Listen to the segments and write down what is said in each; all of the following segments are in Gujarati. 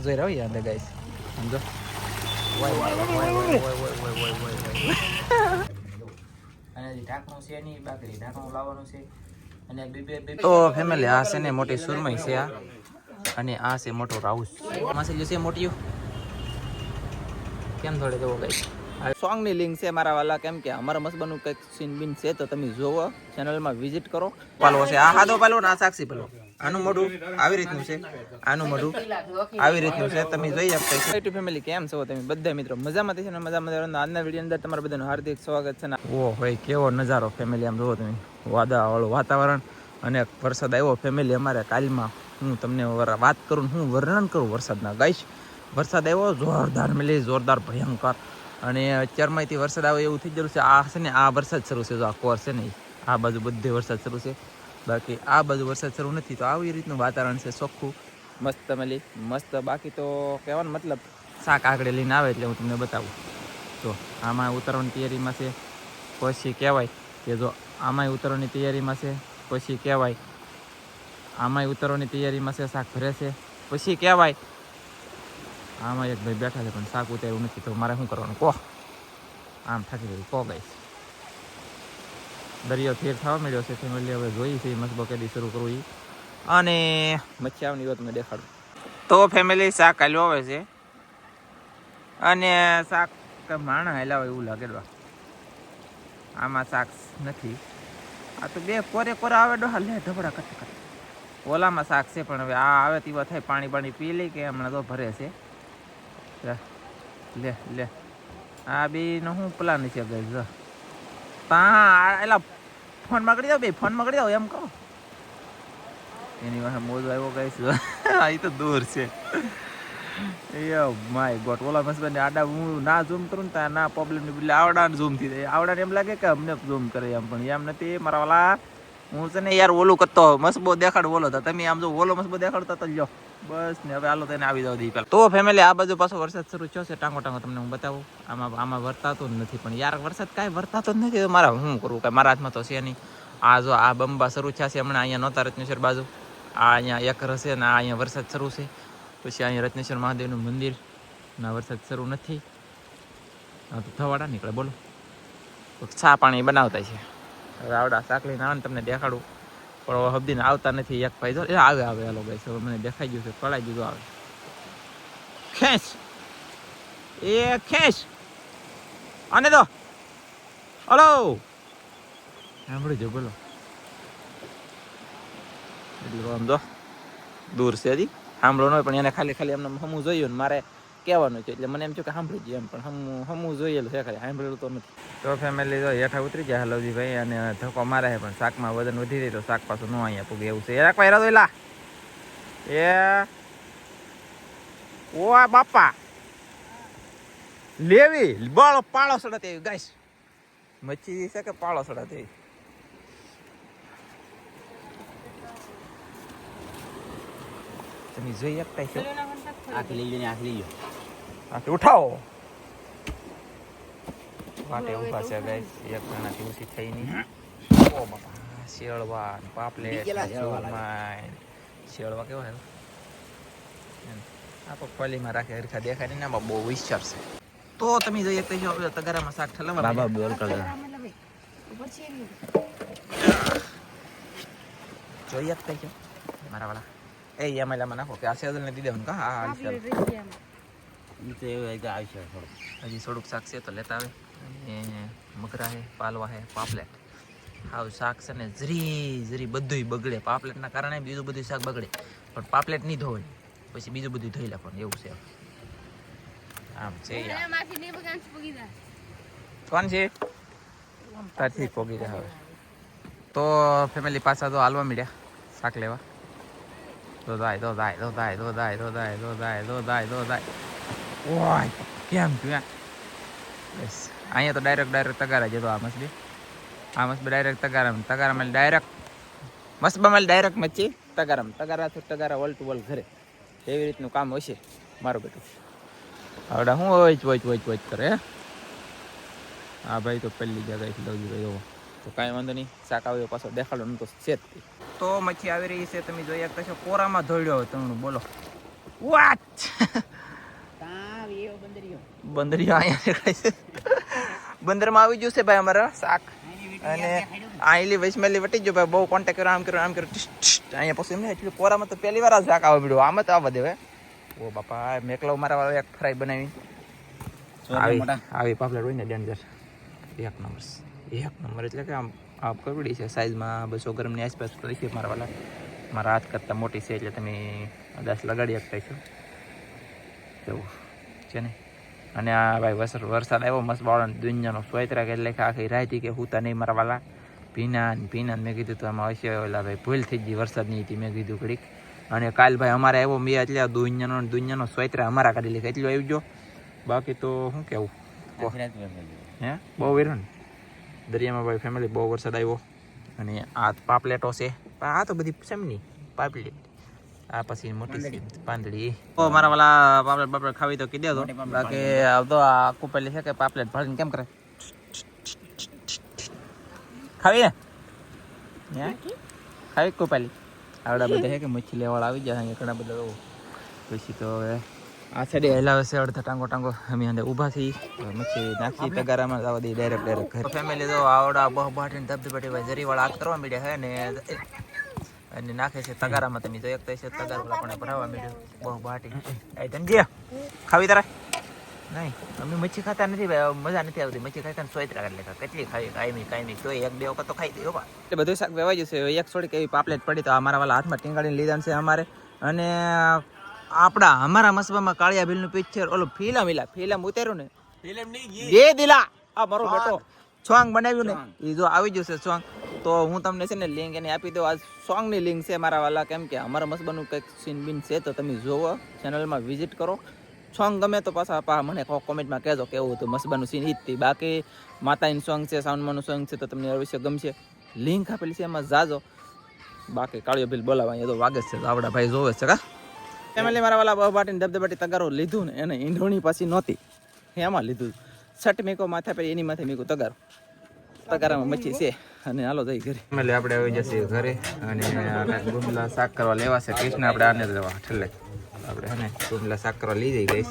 જોઈ રહ્યો યાર અંદર ગાઈસ સમજો તો ફેમિલી આ છે ને મોટી સુરમઈ છે આ અને આ છે મોટો રાઉસ માસી છે મોટીયું કેમ થોડે જવો ગાઈસ સોંગની લિંક છે મારા વાલા કેમ કે અમારા મસબાનું કંઈક સીન બીન છે તો તમે જોવો ચેનલમાં વિઝિટ કરો પાલો છે આ હાદો પાલો ના સાક્ષી પાલો આનું મોઢું આવી રીતનું છે. આનું મોઢું આવી રીતનું છે. તમે જોઈ આપતા છો ફેમિલી કેમ છો તમે? બધા મિત્રો મજામાં છે ને? મજામાં રહેવાનું. આજના વીડિયો અંદર તમારા બધાનું હાર્દિક સ્વાગત છે ને? ઓ હોય કેવો નજારો ફેમિલી આમ જોવો તમે. વાદાવાળું વાતાવરણ અને વરસાદ આવ્યો. ફેમિલી અમારે કાલમાં હું તમને વાત કરું હું વર્ણન કરું વરસાદના. ગાઈશ વરસાદ આવ્યો જોરદાર મિલી જોરદાર ભયંકર. અને અત્યારમાંથી વરસાદ આવે એવું થઈ જરૂર છે. આ છે ને આ વરસાદ શરૂ છે. જો આ કોર છે ને આ બાજુ બધે વરસાદ શરૂ છે. બાકી આ બાજુ વરસાદ શરૂ નથી તો આવી રીતનું વાતાવરણ છે ચોખ્ખું. મસ્ત મળી મસ્ત. બાકી તો કહેવાનો મતલબ શાક આગળ લઈને આવે એટલે હું તમને બતાવું. તો આમાં ઉતરવાની તૈયારીમાં છે પછી કહેવાય કે જો આમાંય ઉતરવાની તૈયારીમાં છે પછી કહેવાય આમાંય ઉતરવાની તૈયારીમાં છે શાક ભરે છે પછી કહેવાય આમાં એક ભાઈ બેઠા છે પણ શાક ઉતાર્યું નથી તો મારે શું કરવાનું? કહો આમ થાકી ગયું કહો ગઈ દરિયો થેર થવા મળ્યો છે. ફેમિલી હવે જોઈ છે. મસબો કેદી શરૂ કરવું અને મચ્છાવની વાત મેં દેખાડું. તો ફેમિલી શાક હાલ્યો આવે છે. અને શાક માણા હાલ્યા હોય એવું લાગે આમાં શાક નથી. આ તો બે કોરે કોરે આવે ડોહા લે ઢબડા કટ કટ. ઓલામાં શાક છે પણ હવે આ આવે તેવા થાય, પાણી પાણી પી લઈ કે હમણાં તો ભરે છે. લે લે આ બી નો શું પ્લાન છે ગઈ જો એલા, ફોનમાં કરી દો બે, ફોન મગડી દો, એમ કહો. એની પાસે મોજો આવ્યો કહીશ ઈ તો દૂર છે. એ માય ગોટ ઓલા મસ્ત ને આડા, હું ના ઝૂમ કરું ને ના પ્રોબ્લેમની બદલે આવડા ઝૂમ થઈ જાય આવડા એમ લાગે કે અમને ઝૂમ કરે એમ, પણ એમ નથી. મારા વાલા, હું છે ને યાર ઓલું કરતો મસબો દેખાડ ઓલો તો. તમે આમ જો ઓલો મસબો દેખાડતા તો લ્યો. બસ, ને હવે હાલો તેને આવી જાવ દી પેલા તો ફેમિલી આ બાજુ પાછો વરસાદ શરૂ થયો છે, ટાંગો ટાંગો તમને હું બતાવું. આમાં આમાં વરતાતો જ નથી, પણ યાર વરસાદ કાંઈ વરતાતો જ નથી. મારા હું શું કરવું કાંઈ મારા હાથમાં તો છે નહીં. આ જો, આ બંબા શરૂ થયા છે, હમણાં અહીંયા નહોતા રત્નેશ્વર બાજુ. આ અહીંયા એક રસે ને આ અહીંયા વરસાદ શરૂ છે. પછી અહીંયા રત્નેશ્વર મહાદેવનું મંદિર. ના વરસાદ શરૂ નથી. હા, તો થવાડા નીકળે, બોલો. ચા પાણી બનાવતા છે. હવે આવડા સાકલી લઈને આવે તમને દેખાડું. પણ હબીને આવતા નથી. એક ભાઈ જો, એ આવે આવે, હાલો ભાઈ હવે મને દેખાઈ ગયું છે, પડાઈ દીધું આવે. ખેંચ. એ ખેંચ. અને તો હલો. સાંભળી જો બોલો. એટલું આમ જો દૂર છે હજી. સાંભળો નહીં પણ એને ખાલી ખાલી એમને હમું જોયું ને મારે કહેવાનું છે એટલે મને એમ થયું કે સાંભળી ગયું એમ પણ હમું હમું જોયેલું છે ખરી સાંભળેલું તો નથી. તો ફેમિલી તો હેઠા ઉતરી ગયા હલવજી ભાઈ અને ધક્કો મારે છે પણ શાકમાં વજન વધી રહ્યું તો શાક પાછું ન અહીંયા પૂગે એવું છે. એ રાખવા હેરા દોયલા એ ઓ બાપા. લેવી બાળો પાળો સડા તેવી ગાઈસ. મચ્છી છે કે પાળો સડા તેવી તમે જોઈ શકતા છો આખી લઈ લો ને આખી લઈ લો આથી ઉઠાવો. માટે ઊભા છે ગાઈસ એક જણાથી ઓછી થઈ નહીં. ઓ બાપા શેળવા ને પાપલેટ ને શેળવા કેવો હે આ તો ખોલીમાં રાખે હરખા દેખાય નહીં આમાં બહુ હોશિયાર છે. તો તમે જોઈએ તો હવે તગારામાં શાક ઠલવા બાબા બોલ કર જોઈએ કઈ મારા વાળા. એ એમાં એમાં નાખો કે આ સેદલને દીધે કા? હા હા ચાલો તો એવું આવશે થોડું હજી થોડુંક શાક છે તો લેતા આવે. અને મગરા હે પાલવા હે પાપલેટ. હાવ શાક છે ને ઝરી ઝરી બધુંય બગડે. પાપલેટના કારણે બીજું બધું શાક બગડે. પણ પાપલેટ નહીં ધોવાય. પછી બીજું બધું ધોઈ નાખવાનું એવું છે. આમ છે કોણ છે? તારથી પોગી રહ્યા હવે. તો ફેમિલી પાછા તો હાલવા મળ્યા શાક લેવા. દો દાય દો દાય દો દાય દો દાય દો દાય દો દાય દો દાય દો દાય ઓય, કેમ થયું બસ અહીંયા તો ડાયરેક્ટ ડાયરેક્ટ તગારા જતો આ મસબી આ મસબી ડાયરેક્ટ તગારા તગારા મેં ડાયરેક્ટ મસબા મેં ડાયરેક્ટ મચ્છી તગારામ તગારા થી તગારા વલ ટુ વલ ઘરે. એવી રીતનું કામ હશે મારું બેટું. આવડા હું હોય વોચ વોચ વોચ કરે, હે? ભાઈ તો પહેલી જગ્યાએ લઉં ભાઈ તો કાંઈ વાંધો નહીં. શાક આવ્યો પાછો દેખાડો ન તો છે તો મચ્છી આવી રહી છે, તમે જોઈ શકતા છો. કોરામાં ધોડ્યો તમને બોલો. વોટ બંદરીઓ. અહીંયા દેખાય છે બંદરમાં આવી ગયું છે ભાઈ અમારા શાક. અને આઈલી વૈષ્ણલી વટી જો ભાઈ બહુ કોન્ટેક્ટ કર્યો આમ કર્યો આમ કર્યો. અહીંયા પછી એમને એટલું કોરામાં તો પહેલી વાર આ શાક આવે પડ્યું આમાં તો આવવા દેવે ઓ બાપા મેકલો મારા વાળો એક ફ્રાય બનાવી. આવી આવી પાપલેટ હોય ને ડેન્જર એક નંબર એક નંબર એટલે કે આમ આ કરવડી છે. સાઇઝમાં બસો ગ્રામની આસપાસ કરી છે મારા વાલા મારા હાથ કરતાં મોટી છે એટલે તમે દસ લગાડી શકતા છો એવું. છે ને? અને આ ભાઈ વરસાદ આવ્યો, મસ્ત બાળો દુનિયાનો સોયત્રા કે એટલે આખી રાતી કે હુતા નહીં મારા વાલા. ભીના ને ભીના મેં કીધું તો, આમાં હશે, ઓલા ભાઈ ભૂલ થઈ ગઈ, વરસાદની હતી મેં કીધું ઘડીક. અને કાલ ભાઈ અમારે આવ્યો, મેં એટલે દુનિયાનો દુનિયાનો સોયત્રા અમારા કાઢી લીધા. એટલું આવી ગયો. બાકી તો શું કેવું. હે? બહુ વેરો ને. દરિયામાં ભાઈ ફેમિલી બહુ વરસાદ આવ્યો. અને આ પાપલેટો છે. આ તો બધી સેમની પાપલેટ. આ પછી મોટી પાંદડી. ઓ મારા વાલા પાપલેટ પાપલેટ ખાવી તો કીધે તો બાકી આવતો આ કુપેલી છે કે પાપલેટ ભરીને કેમ કરે? ખાવી ને? ખાવી કુપેલી આવડા બધા છે કે મચ્છી લેવાળા આવી જાય અહીંયા ઘણા બધા પછી તો હવે આ સાઈડે હેલાવે છે અડધા ટાંગો ટાંગો. અમે અંદર ઊભા થઈ મચ્છી નાખી તગારામાં જવા દઈએ ડાયરેક્ટ ડાયરેક્ટ ફેમિલી તો આવડા બહુ બાટીને ધબધબાટી ભાઈ જરીવાળા આગ કરવા માંડ્યા હે ને અને નાખે છે તગારામાં. તમે તો એક તો છે તગાર પણ ભરાવા માંડ્યું. બહુ બાટી. એ ધનજી ખાવી તારા નહીં. અમે મચ્છી ખાતા નથી ભાઈ. મજા નથી આવતી. મચ્છી ખાતા ને સોયત્રા કરી લેતા. કેટલી ખાવી કાયમી કાયમી તો એક બે વખત તો ખાઈ દઈએ એટલે બધું શાક વેવાઈ જશે. એક છોડી કેવી પાપલેટ પડી તો અમારા વાળા હાથમાં ટીંગાડીને લીધા છે અમારે. અને આપણા અમારા મસબામાં કાળિયા ભીલનું પિક્ચર ઓલું ફિલ્મ ઇલા ફિલ્મ ઉતાર્યું ને બે દિલા. આ મારો બેટો. સોંગ બનાવ્યું ને એ જો આવી જશે સોંગ. તો હું તમને છે ને લિંક એને આપી દઉં. આ સોંગની લિંક છે મારા વાલા કેમ કે અમારા મસબાનું કંઈક સીન બીન છે તો તમે જોવો ચેનલમાં વિઝિટ કરો. સોંગ ગમે તો પાછા પા મને કોમેન્ટમાં કહેજો કેવું હતું મસબાનું સીન ઈજ બાકી માતાનું સોંગ છે સાઉન્ડમાંનું સોંગ છે તો તમને અવશ્ય ગમશે. લિંક આપેલી છે એમાં જાજો. બાકી કાળિયો બિલ બોલાવા અહીંયા તો વાગે છે આવડા ભાઈ જોવે છે કા? ફેમિલી મારા વાલા બહુ બાટીને ધબધબાટી તગારો લીધું ને એને ઈંઢોણી પાછી નહોતી. એમાં લીધું. છઠ મેકો, માથા પર એની માથે મેકો તગારો. તગારામાં મચ્છી છે. અને હાલો જઈ ઘરે. એટલે આપણે આવી જશે ઘરે અને ગુંદલા શાક કરવા લેવા છે. કૃષ્ણ આપણે આને જ લેવા, ઠેલે. આપણે હે ને શાક કરવા લઈ જઈ ગઈશ.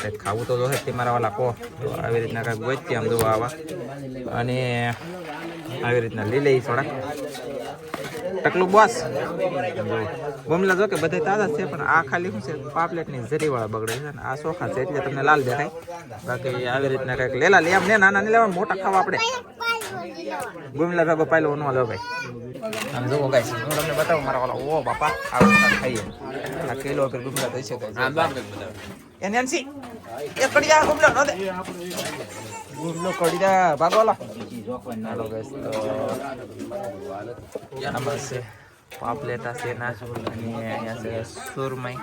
કંઈક ખાવું તો જોશે તે મારા વાલા કહો તો આવી રીતના કાંઈક ગોચતી આમ જોવા આવા. અને આવી રીતના લઈ લઈ થોડાક. ટકલું બોસ બમલા જો કે બધા તાજા છે, પણ આ ખાલી શું છે, પાપલેટની જરીવાળા બગડે છે અને આ ચોખા છે એટલે તમને લાલ દેખાય. બાકી આવી રીતના કંઈક લેલા લે આમ ને, નાના ને લેવા મોટા ખાવા આપણે. ગુમલા ભાગો પાયલો નો લો ભાઈ. આમ જોવો ગાઈસ હું તમને બતાવું મારા ઓલા ઓ બાપા આ વખત ખાઈએ. આ કિલો વગર ગુમલા થઈ છે. એ નેન્સી એ કડી જા ગુમલો નો દે. ગુમલો કડી જા ભાગો લા. હાલો ગાઈસ તો આમાં છે પાપલેટા છે ના અને અહીંયા છે સુરમઈ.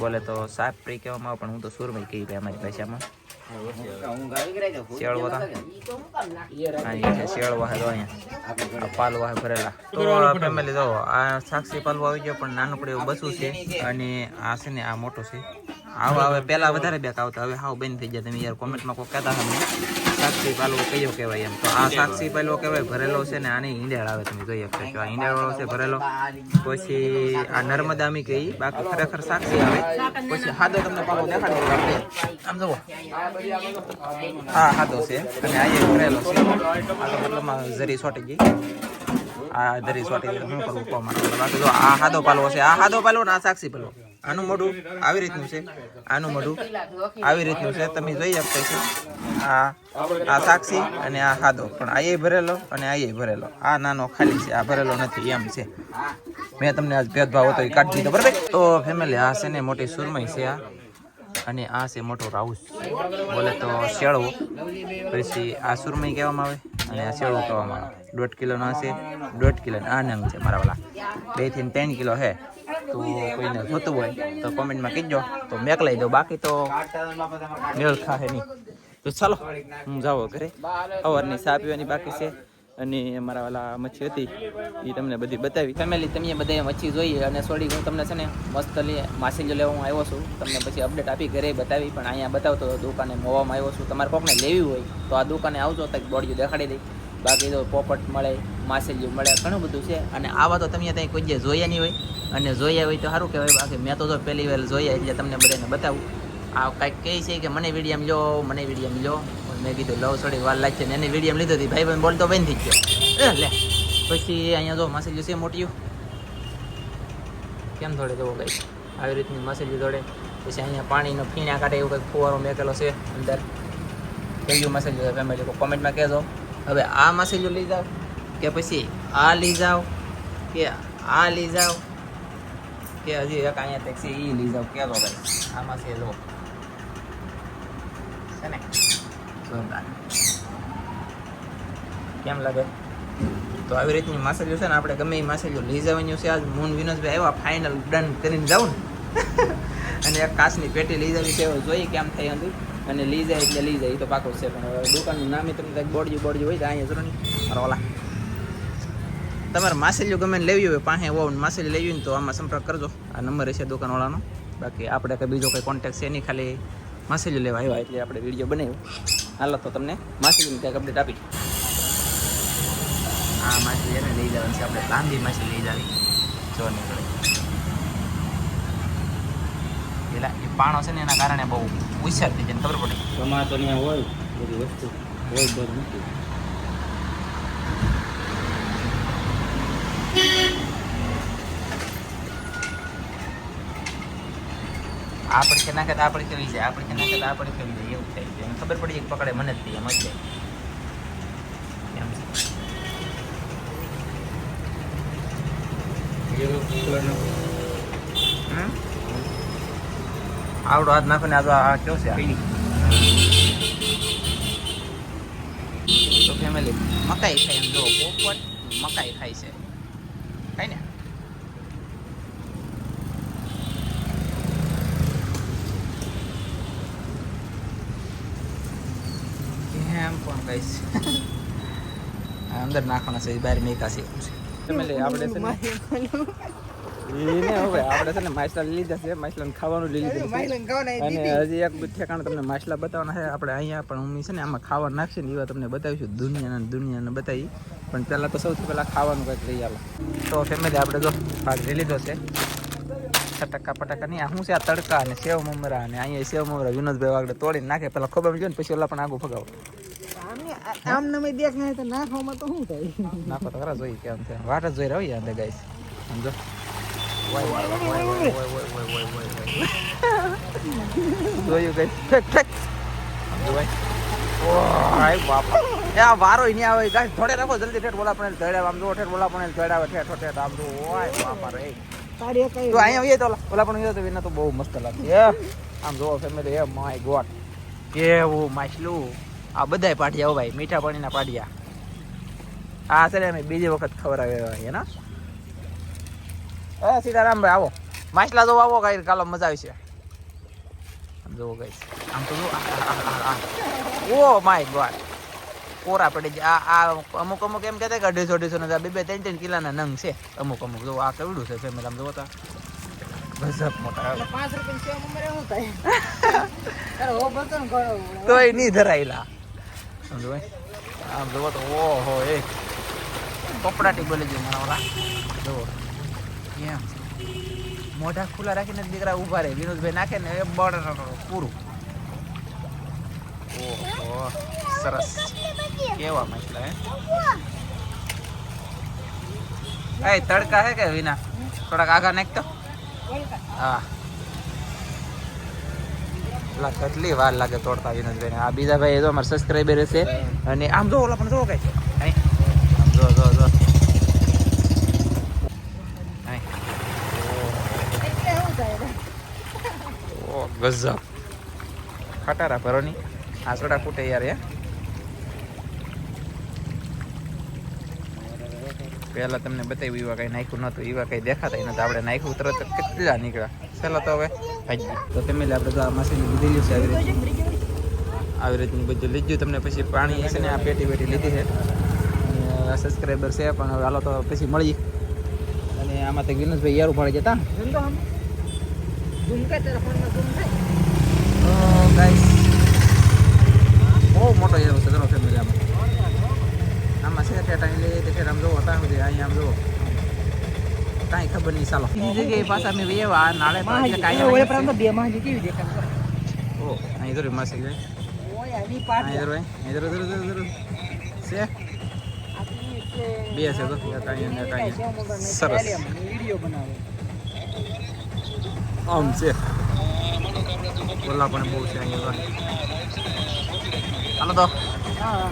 બોલે તો સાપ પ્રી કહેવામાં પણ હું તો સુરમઈ કહી ભાઈ અમારી ભાષામાં. શિયાળો હતા શિયાળો અહીંયા આ પાલવા હે ભરેલા તો ફેમિલી જો આ સાક્ષી પાલવો આવી ગયો પણ નાનું એવું બસું છે અને આ છે ને આ મોટો છે આવો હવે પહેલા વધારે બેક આવતા હવે હાવ બંધ થઈ જાય તમે યાર કોમેન્ટમાં કોઈ કહેતા હતા સાક્ષી પાલવો કયો કહેવાય એમ? તો આ સાક્ષી પાલવો કહેવાય ભરેલો છે ને આની ઈંડેળ આવે તમે જોઈ શકો છો. આ ઈંડેળ વાળો છે ભરેલો. પછી આ નર્મદા મી કહી બાકી ખરેખર સાક્ષી આવે. પછી હાદો તમને પાલો દેખાડી આપણે. આમ જુઓ. હા હાદો છે. અને આ ભરેલો છે. આ તો મતલબ જરી સોટી ગઈ. આ જરી સોટી શું કરવું કહો માટે બાકી જો આ હાદો પાલવો છે. આ હાદો પાલવો ને આ સાક્ષી પાલવો. આનું મોઢું આવી રીતનું છે. આનું મોઢું આવી રીતનું છે. તમે જોઈ શકતા છો. આ આ સાક્ષી અને આ હાદો. પણ આ ભરેલો અને આ ભરેલો. આ નાનો ખાલી છે. આ ભરેલો નથી. એમ છે. મેં તમને આજ ભેદભાવ હતો એ કાઢી દીધો. બરાબર? તો ફેમિલી આ છે ને મોટી સુરમઈ છે આ. અને આ છે મોટો રાઉસ. બોલે તો શેળવો પછી આ સુરમઈ કહેવામાં આવે અને આ શેળવો કહેવામાં આવે. દોઢ કિલોનો હશે દોઢ કિલો. આ નંગ છે મારા વાલા. બેથી ત્રણ કિલો છે તો કોઈને જોતું હોય તો કોમેન્ટમાં કહેજો. તો મેક લઈ દો બાકી તો મેળ ખાહે નહીં. તો ચાલો હું જાઉં ઘરે. અવારની ચા પીવાની બાકી છે. અને અમારા વાલા મચ્છી હતી એ તમને બધી બતાવી. ફેમિલી તમે બધા મચ્છી જોઈએ અને સોડી હું તમને છે ને મસ્ત માસીજો લેવા હું આવ્યો છું. તમને પછી અપડેટ આપી ઘરે બતાવી પણ અહીંયા બતાવતો દુકાને મોવામાં આવ્યો છું. તમારે કોકને લેવી હોય તો આ દુકાને આવજો તો બોડીઓ દેખાડી દઈ બાકી તો પોપટ મળે, માછલીઓ મળે, ઘણું બધું છે. અને આવા તો તમે ત્યાં કોઈ જે જોયા નહીં હોય, અને જોયા હોય તો સારું કહેવાય. બાકી મેં તો જો પહેલી વાર જોયા એટલે તમને બધાને બતાવું. આ કાંઈક કહે છે કે મને વિડીયમ લો, મને વિડીયમ લો. મેં કીધું લવ થોડી વાર લાગશે. ને એને વિડીયમ લીધો હતી ભાઈ બંધ બોલતો બંધ થઈ ગયો. લે. પછી અહીંયા જો માછલીઓ છે મોટી કેમ થોડે જવો ગઈ આવી રીતની માછલીઓ દોડે. પછી અહીંયા પાણીનો ફીણા કાઢે એવું કંઈક ફુવારો મેકેલો છે અંદર. કયું માછલી ફેમિલી કોમેન્ટમાં કહેજો. હવે આ માછલીઓ લઈ જાઓ, કે પછી આ લઈ જાઓ, કે આ લઈ જાઓ, કે હજી એક અહીંયા ટેક્સી એ લઈ જાઓ. કહેજો ભાઈ? આ માછલી લો. છે ને? કેમ લાગે? તો આવી રીતની માછલીઓ છે ને, આપણે ગમે એ માછલીઓ લઈ જવાનું છે. આજ મૂન વિનોદભાઈ આવ્યા ફાઇનલ ડન કરીને જાઉં ને. અને એક કાચની પેટી લઈ જવી છે જોઈએ કેમ થઈ અંદર અને લઈ જાય એટલે લઈ જાય, એ તો પાકો છે, પણ દુકાનનું નામે તમને કંઈક બોડ્યું બોડ્યું હોય તો અહીંયા જરૂર નહીં. મારા ઓલા તમારે માછલીઓ ગમે લેવી હોય પાસે હોવ માછલી લેવી હોય તો આમાં સંપર્ક કરજો. આ નંબર હશે દુકાનવાળાનો. બાકી આપણે કંઈ બીજો કંઈ કોન્ટેક્ટ છે નહીં, ખાલી માછલીઓ લેવા આવ્યા એટલે આપણે વીડિયો બનાવ્યો. હાલો તો તમને માછલીની કંઈક અપડેટ આપી આ માછલી એને લઈ જવાની છે, આપણે લાંબી માછલી લઈ જવી જો નીકળે પેલા એ પાણો છે ને એના કારણે બહુ હોશિયાર થઈ જાય ને ખબર પડે. ટમાટો ત્યાં હોય બધી વસ્તુ. હોય બર મૂકી આ પડખે નાખે તો આપણે લઈ જાય આપણે પડખે નાખે તો આપણે કેવી જાય એવું થાય છે. ખબર પડી કે પકડે મને જ થઈ એમ જ જાય. એમ છે. આવડો હાથ નાખો ને આ કયો છે તો ફેમિલી મકાઈ ખાય એમ જો પોપટ મકાઈ ખાય છે. ખાય ને? કેમ પણ કહીશ આ અંદર નાખવાના છે બહાર મેકા છે. ફેમિલી આપણે છે એને હવે આપણે છે ને માછલા લીધા છે. માછલાને ખાવાનું લઈ લીધું અને હજી એક ઠેકાણે તમને માછલા બતાવવાના છે. આપણે અહીંયા પણ ઉમી છે ને આમાં ખાવા નાખશે ને એવા તમને બતાવીશું. દુનિયાના દુનિયાને બતાવી. પણ પહેલાં તો સૌથી પહેલાં ખાવાનું કંઈક લઈ આવો. તો ફેમિલી આપણે જો ભાગ લઈ લીધો છે. ફટાકા ફટાકા નહીં આ શું છે? આ તડકા અને સેવ મમરા અને અહીંયા સેવ મમરા વિનોદભાઈ આગળ તોડીને નાખે. પહેલાં ખબર જો ને પછી ઓલા પણ આગું ફગાવો. આમ નમે દેખ નાખવામાં તો શું થાય? નાખો તો ખરા જોઈએ કેમ છે. વાટ જ જોઈ રહ્યો અંદર સમજો વારો નહીં આવે ગાઈસ થોડે જલ્દી ઠેઠ બોલા પણ જો બોલા જો અહીંયા આવીએ ઓલા પણ બહુ મસ્ત એ આમ જોવો ફેમિલી એ માય ગોડ કેવું આ બધાય પાટિયા હો ભાઈ મીઠા પાણીના પાટિયા આ અમે બીજી વખત ખવડાવ્યા એના એ સીતારામ ભાઈ આવો. માછલા જો આવો કઈ કાલો મજા આવશે આમ જોવો કઈ આમ તો જો આ, આ, આ, આ. Oh my God. કોરા પડી જાય આ આ અમુક અમુક એમ કહેતા કે અઢીસો અઢીસો ના બે બે ત્રણ ત્રણ કિલાના નંગ છે. અમુક અમુક. જો આ કેવડું છે ફેમિલી આમ જોવો તો. ગજબ મોટા પાંચ રૂપિયા તોય નહીં ધરાયેલા. સમજો ભાઈ આમ જોવો તો ઓહો એ કપડાટી બોલી જાય મારા જોવો. જુઓ એમ. મોઢા ખુલ્લા રાખીને જ દીકરા ઊભા રહે. વિનોદભાઈ નાખે ને એ બળ પૂરું. ઓહો સરસ. કેવા માછલા હે? એ તડકા હે કે વિના? થોડાક આગા નાખતો હા. ઓલા કેટલી વાર લાગે તોડતા વિનોદભાઈ આ બીજા ભાઈ એ તો અમારા સબસ્ક્રાઈબર છે અને આમ જો ઓલા પણ જો કઈ અહીં. આમ જો જો જો અહીં. એટલે શું થાય ઓ ગજબ ખટારા ભરોની. આ સોડા ફૂટે યાર હે. પહેલાં તમને બતાવ્યું એવા કઈ નાખ્યું નહોતું એવા કઈ દેખાતા નહોતું. આપણે નાખ્યું તરત કેટલા નીકળ્યા? ચાલો તો હવે ભાજી તો તમે આપણે તો આ મશીન લીધેલી છે આવી રીતે આવી રીતનું બધું લીધું તમને પછી પાણી છે ને આ પેટી પેટી લીધી છે. સબસ્ક્રાઈબર છે પણ હવે હાલો તો પછી મળી અને આમાં તો વિનોદભાઈ યાર ઉપાડી જતા ધંધો આમ ઝૂમ કરે તારા ફોનમાં ઝૂમ થાય. ગાઈસ બહુ મોટો એરો છે ઘણો ફેમિલી આમાં? આમાં છે અહીં લઈએ ઠેઠ આમ જોવો ત્યાં સુધી અહીંયા આમ જોવો. કાંઈ ખબર નહીં ચાલો. બીજી જગ્યાએ પાછા અમે વેવા નાળે કાંઈ ઓલે અહીંયા પર આમ તો બે માજી કેવી દેખાય ઓ અહીં જરૂર માસી ઓય આની અહીં જરૂર અહીં જરૂર જરૂર જરૂર જરૂર છે? બે છે તો કાંઈ કાંઈ સરસ. સરસ વિડિયો બનાવે. આમ છે. ઓલા પણ બહુ છે અહીંયા હાલો તો. હા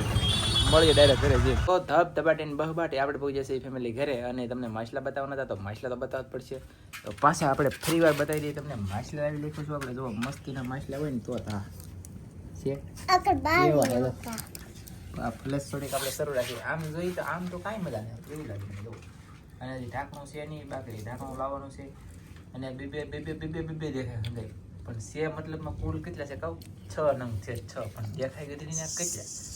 મળીએ ડાયરેક્ટ ઘરે જઈએ. તો ધબ ધબાટીને બહબાટી આપણે પહોંચી જશે ફેમિલી ઘરે અને તમને માછલા બતાવવાના હતા તો માછલા તો બતાવવા જ પડશે. તો પાછા આપણે ફરી વાર બતાવી દઈએ તમને માછલા આવી લખું છું આપણે. જો મસ્તીના માછલા હોય ને તો હા છે. આ ફ્લેશ થોડીક આપણે શરૂ રાખીએ. આમ જોઈએ તો આમ તો કાંઈ મજા નહીં એવું લાગે અને હજી ઢાંકણું છે નહીં બાકી ઢાંકણું લાવવાનું છે. અને બીબે બીબે બીબે બીબે દેખાય સમજાય. પણ સે મતલબમાં કુલ કેટલા છે કહું? છ નંગ છે, છ. પણ દેખાય ગઈ કેટલા?